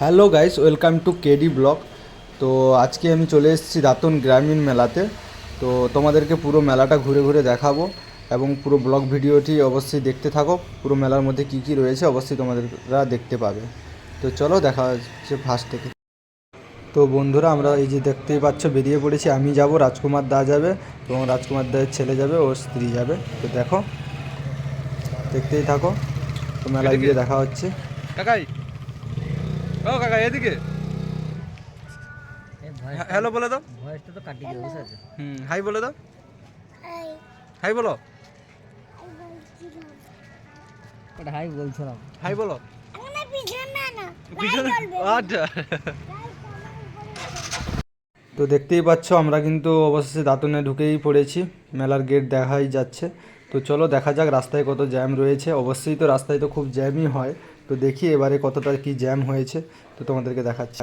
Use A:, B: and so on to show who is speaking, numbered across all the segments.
A: Hello guys welcome to KD blog তো আজকে আমি চলে এসেছি দাতন গ্রামীণ মেলাতে। তো তোমাদেরকে পুরো মেলাটা ঘুরে ঘুরে দেখাবো এবং পুরো ব্লগ ভিডিওটি অবশ্যই দেখতে থাকো। পুরো মেলার মধ্যে কি কি রয়েছে অবশ্যই তোমাদেররা দেখতে পাবে। তো চলো দেখা হচ্ছে ফার্স্ট থেকে। তো বন্ধুরা, আমরা এই যে দেখতেই পাচ্ছ, বেরিয়ে পড়েছি। আমি যাব, রাজকুমার দা যাবে এবং রাজকুমার দায়ের ছেলে যাবে, ওর স্ত্রী যাবে। তো দেখো, দেখতেই থাকো। তো মেলায় গিয়ে দেখা হচ্ছে।
B: কাকাই ও কাকা এদিকে। হ্যালো বলে দাও।
C: ভয়েসটা তো দেবো বুঝতে পারছ?
B: হুম হাই বলে দাও। হাই বলো।
C: ওটা হাই বলছিলাম।
B: হাই বলো। আচ্ছা।
A: তো দেখতেই পাচ্ছ আমরা কিন্তু অবশেষে দাঁতনে ঢুকেই পড়েছি। মেলার গেট দেখাই যাচ্ছে। তো চলো দেখা যাক রাস্তায় কত জ্যাম রয়েছে। অবশ্যই তো রাস্তায় তো খুব জ্যামই হয়। তো দেখি এবারে কতটা কি জ্যাম হয়েছে, তো তোমাদেরকে দেখাচ্ছি।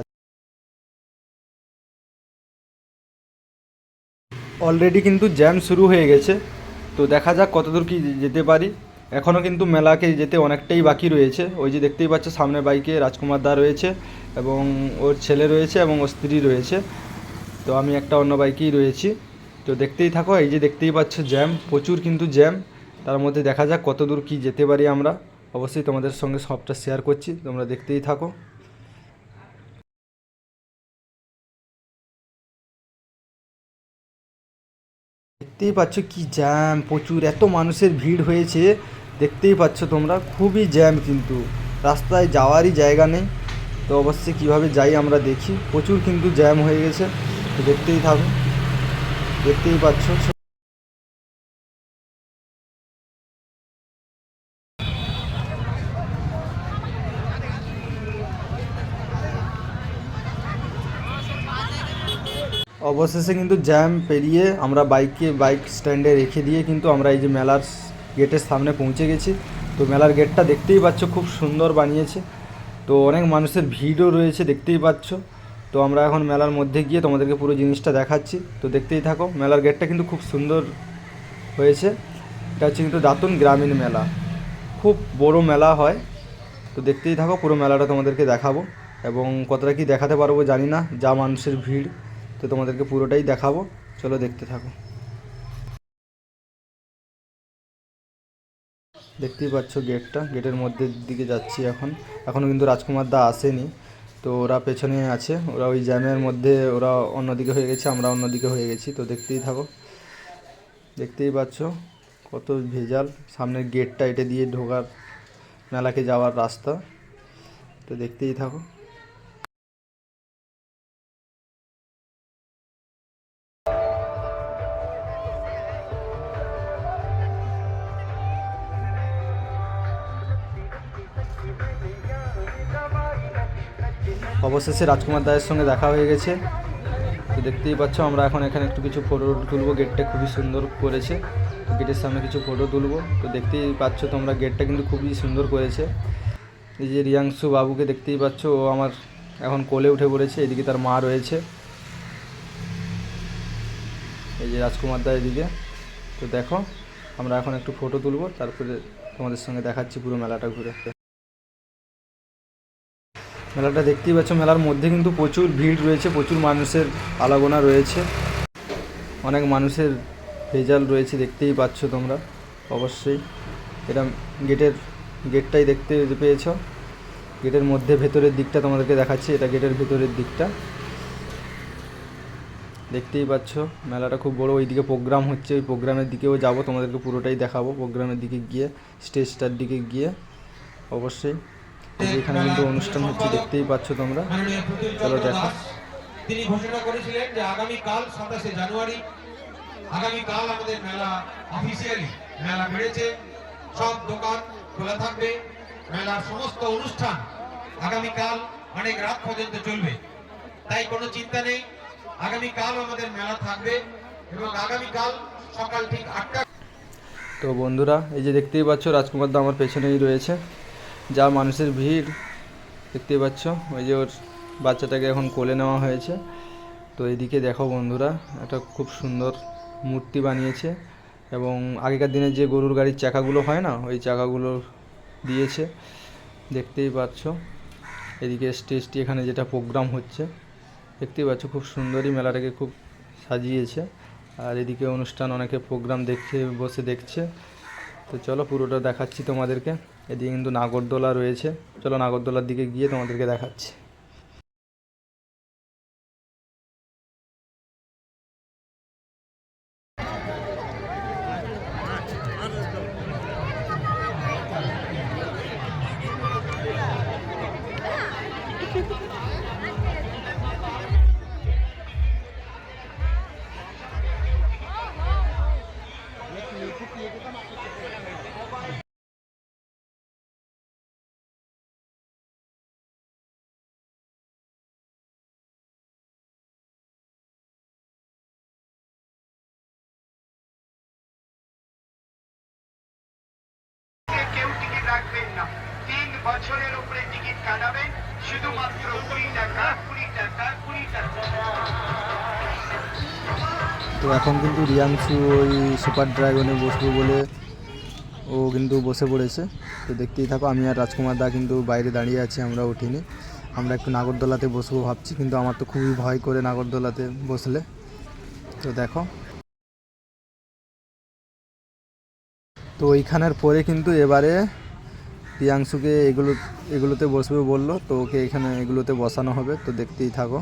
A: অলরেডি কিন্তু জ্যাম শুরু হয়ে গেছে, তো দেখা যাক কতদূর কি যেতে পারি। এখনও কিন্তু মেলাকে যেতে অনেকটাই বাকি রয়েছে। ওই যে দেখতেই পাচ্ছ, সামনে বাইকে রাজকুমার দা রয়েছে এবং ওর ছেলে রয়েছে এবং ওর স্ত্রী রয়েছে। তো আমি একটা অন্য বাইকেই রয়েছি। তো দেখতেই থাকো, এই যে দেখতেই পাচ্ছ জ্যাম প্রচুর কিন্তু জ্যাম তার মধ্যে দেখা যাক কত দূর কী যেতে পারি আমরা। অবশ্যই তোমাদের সঙ্গে সবটা শেয়ার করছি, তোমরা দেখতেই থাকো। দেখতেই পাচ্ছ কি জ্যাম প্রচুর, এত মানুষের ভিড় হয়েছে, দেখতেই পাচ্ছ তোমরা, খুবই জ্যাম কিন্তু। রাস্তায় যাওয়ারই জায়গা নেই, তো অবশ্যই কীভাবে যাই আমরা দেখি। প্রচুর কিন্তু জ্যাম হয়ে গেছে দেখতেই থাকো, দেখতেই পাচ্ছ। অবশেষে কিন্তু জ্যাম পেরিয়ে আমরা বাইককে বাইক স্ট্যান্ডে রেখে দিয়ে কিন্তু আমরা এই যে মেলার গেটের সামনে পৌঁছে গেছি। তো মেলার গেটটা দেখতেই পাচ্ছ, খুব সুন্দর বানিয়েছে। তো অনেক মানুষের ভিড়ও রয়েছে, দেখতেই পাচ্ছ। তো আমরা এখন মেলার মধ্যে গিয়ে তোমাদেরকে পুরো জিনিসটা দেখাচ্ছি। তো দেখতেই থাকো, মেলার গেটটা কিন্তু খুব সুন্দর হয়েছে। এটা হচ্ছে কিন্তু দাতুন গ্রামীণ মেলা। খুব বড় মেলা হয়। তো দেখতেই থাকো, পুরো মেলাটা তোমাদেরকে দেখাবো। এবং কতটা কি দেখাতে পারব জানি না, যা মানুষের ভিড়। তো তোমাদেরকে পুরোটাই দেখাবো। চলো দেখতে থাকো। দেখতেই পাচ্ছ গেটটা। গেটের মধ্যে দিকে যাচ্ছি এখন। এখনও কিন্তু রাজকুমার দা আসেনি। তো ওরা পেছনে আছে। ওরা ওই জ্যামের মধ্যে ওরা অন্যদিকে হয়ে গেছে, আমরা অন্যদিকে হয়ে গেছি। তো দেখতেই থাকো। দেখতেই পাচ্ছ কত ভেজাল। সামনের গেটটা এটা দিয়ে ঢোকার, মেলাকে যাওয়ার রাস্তা। তো দেখতেই থাকো। অবশেষে রাজকুমার দায়ের সঙ্গে দেখা হয়ে গেছে। তো দেখতেই পাচ্ছ, আমরা এখন এখানে একটু কিছু ফটো তুলবো। গেটটা খুবই সুন্দর করেছে। তো গেটের সামনে কিছু ফটো তুলবো। তো দেখতেই পাচ্ছ তোমরা গেটটা কিন্তু খুবই সুন্দর করেছে। এই যে রিয়াংশু বাবুকে দেখতেই পাচ্ছ, ও আমার এখন কোলে উঠে পড়েছে। এদিকে তার মা রয়েছে। এই যে রাজকুমার দা এদিকে। তো দেখো, আমরা এখন একটু ফটো তুলবো। তারপরে তোমাদের সঙ্গে দেখাচ্ছি পুরো মেলাটা ঘুরে। মেলাটা দেখতেই পাচ্ছ। মেলার মধ্যে কিন্তু প্রচুর ভিড় রয়েছে, প্রচুর মানুষের আলাগোনা রয়েছে। অনেক মানুষের ভেজাল রয়েছে, দেখতেই পাচ্ছ তোমরা। অবশ্যই এটা গেটের, গেটটাই দেখতে পেয়েছ। গেটের মধ্যে ভেতরের দিকটা তোমাদেরকে দেখাচ্ছি, এটা গেটের ভেতরের দিকটা। দেখতেই পাচ্ছ, মেলাটা খুব বড়। ওইদিকে প্রোগ্রাম হচ্ছে, ওই প্রোগ্রামের দিকেও যাব। তোমাদেরকে পুরোটাই দেখাবো। প্রোগ্রামের দিকে গিয়ে, স্টেজটার দিকে গিয়ে। অবশ্যই এখানে কিন্তু অনুষ্ঠান হচ্ছে দেখতেই পাচ্ছ তোমরা। চলো দেখো।
D: তিনি ঘোষণা করেছিলেন যে আগামী কাল সাতাশে জানুয়ারি আগামী কাল আমাদের মেলা অফিসিয়ালি মেলা বেড়েছে। সব দোকান খোলা থাকবে। মেলার সমস্ত অনুষ্ঠান আগামী কাল অনেক রাত পর্যন্ত চলবে। তাই কোনো চিন্তা নেই। আগামী কাল আমাদের মেলা থাকবে এবং আগামী কাল সকাল ঠিক আটটা
A: তো বন্ধুরা এই যে দেখতেই পাচ্ছ রাজকুমার দা আমার পেছনেই রয়েছে। যা মানুষের ভিড়, দেখতেই পাচ্ছ, ওই যে ওর বাচ্চাটাকে এখন কোলে নেওয়া হয়েছে। তো এইদিকে দেখো বন্ধুরা, একটা খুব সুন্দর মূর্তি বানিয়েছে এবং আগেকার দিনে যে গরুর গাড়ির চাকাগুলো হয় না, ওই চাকাগুলো দিয়েছে। দেখতেই পাচ্ছ, এদিকে স্টেজটি এখানে যেটা প্রোগ্রাম হচ্ছে, দেখতেই পাচ্ছ খুব সুন্দরই মেলাটাকে খুব সাজিয়েছে। আর এদিকে অনুষ্ঠান, অনেকে প্রোগ্রাম দেখছে, বসে দেখছে। তো চলো পুরোটা দেখাচ্ছি তোমাদেরকে। এদিকে কিন্তু নাগরদোলা রয়েছে। চলো নাগরদোলার দিকে গিয়ে তোমাদেরকে দেখাচ্ছি।
E: বছরের উপরে টিকিট কাটাবেন, শুধুমাত্র কুড়ি টাকা কুড়ি টাকা কুড়ি টাকা।
A: তো এখন কিন্তু রিয়াংশু ওই সুপার ড্রাগনে বসবো বলে ও কিন্তু বসে পড়েছে। তো দেখতেই থাকো, আমি আর রাজকুমার দা কিন্তু বাইরে দাঁড়িয়ে আছি, আমরা উঠিনি। আমরা একটু নাগরদোলাতে বসবো ভাবছি, কিন্তু আমার তো খুবই ভয় করে নাগরদোলাতে বসলে। তো দেখো। তো ওইখানের পরে কিন্তু এবারে প্রিয়াংশুকে এগুলো এগুলোতে বসবে বলল তো ওকে এখানে এগুলোতে বসানো হবে তো দেখতেই থাকো।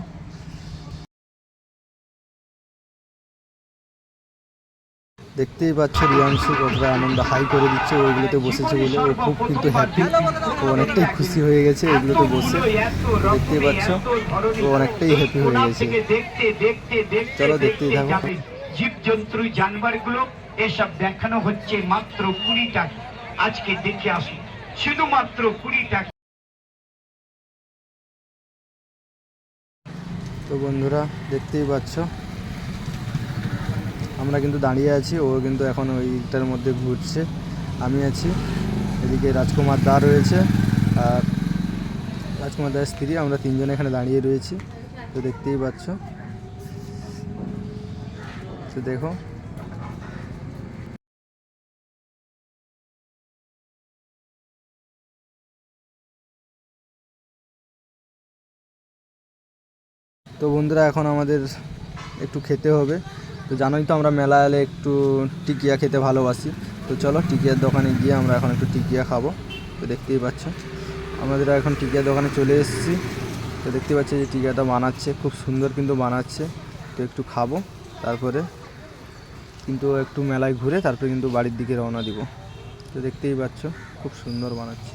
A: দেখতেই পাচ্ছ রিয়াংশু কতটা আনন্দ হাই করে দিচ্ছে ওইগুলোতে বসেছে বলে ও খুব কিন্তু হ্যাপি ও অনেকটাই খুশি হয়ে গেছে এগুলোতে বসে। দেখতেই পাচ্ছ ও অনেকটাই হ্যাপি হয়ে গেছে। চলো দেখতেই থাকো।
E: জীব জন্তু জানোয়ারগুলো এসব দেখানো হচ্ছে মাত্র কুড়ি টাকা আজকে দেখে আসুন শুধুমাত্র কুড়ি টাকা।
A: তো বন্ধুরা, দেখতেই পাচ্ছ? আমরা কিন্তু দাঁড়িয়ে আছি, ও কিন্তু এখন ওইটার মধ্যে ঘুরছে। আমি আছি, এদিকে রাজকুমার দা রয়েছে আর রাজকুমার দার স্ত্রী, আমরা তিনজন এখানে দাঁড়িয়ে রয়েছি। তো দেখতেই পাচ্ছ? তো দেখো তো বন্ধুরা, এখন আমাদের একটু খেতে হবে। তো জানোই তো আমরা মেলা এলে একটু টিকিয়া খেতে ভালোবাসি। তো চলো টিকিয়ার দোকানে গিয়ে আমরা এখন একটু টিকিয়া খাব। তো দেখতেই পাচ্ছ, আমাদের এখন টিকিয়ার দোকানে চলে এসেছি। তো দেখতেই পাচ্ছি যে টিকিয়াটা বানাচ্ছে, খুব সুন্দর কিন্তু বানাচ্ছে। তো একটু খাব, তারপরে কিন্তু একটু মেলায় ঘুরে তারপরে কিন্তু বাড়ির দিকে রওনা দিব। তো দেখতেই পাচ্ছ, খুব সুন্দর বানাচ্ছে।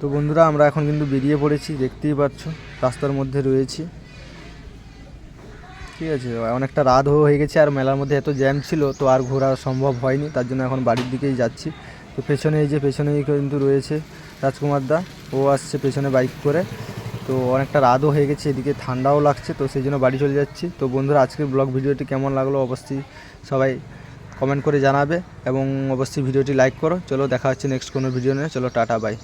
A: তো বন্ধুরা, আমরা এখন কিন্তু বেরিয়ে পড়েছি, দেখতেই পাচ্ছ, রাস্তার মধ্যে রয়েছি। ঠিক আছে, অনেকটা রাত হয়ে গেছে আর মেলার মধ্যে এত জ্যাম ছিল, তো আর ঘোরা সম্ভব হয়নি, তার জন্য এখন বাড়ির দিকেই যাচ্ছি। তো পেছনে এই যে, পেছনেই কিন্তু রয়েছে রাজকুমার দা, ও আসছে পেছনে বাইক করে। তো অনেকটা রাতও হয়ে গেছে, এদিকে ঠান্ডাও লাগছে, তো সেই জন্য বাড়ি চলে যাচ্ছি। তো বন্ধুরা, আজকের ব্লগ ভিডিওটি কেমন লাগল অবশ্যই সবাই কমেন্ট করে জানাবে এবং অবশ্যই ভিডিওটি লাইক করো। চলো, দেখা হচ্ছে নেক্সট কোনো ভিডিও নিয়ে, চলো, টাটা বাই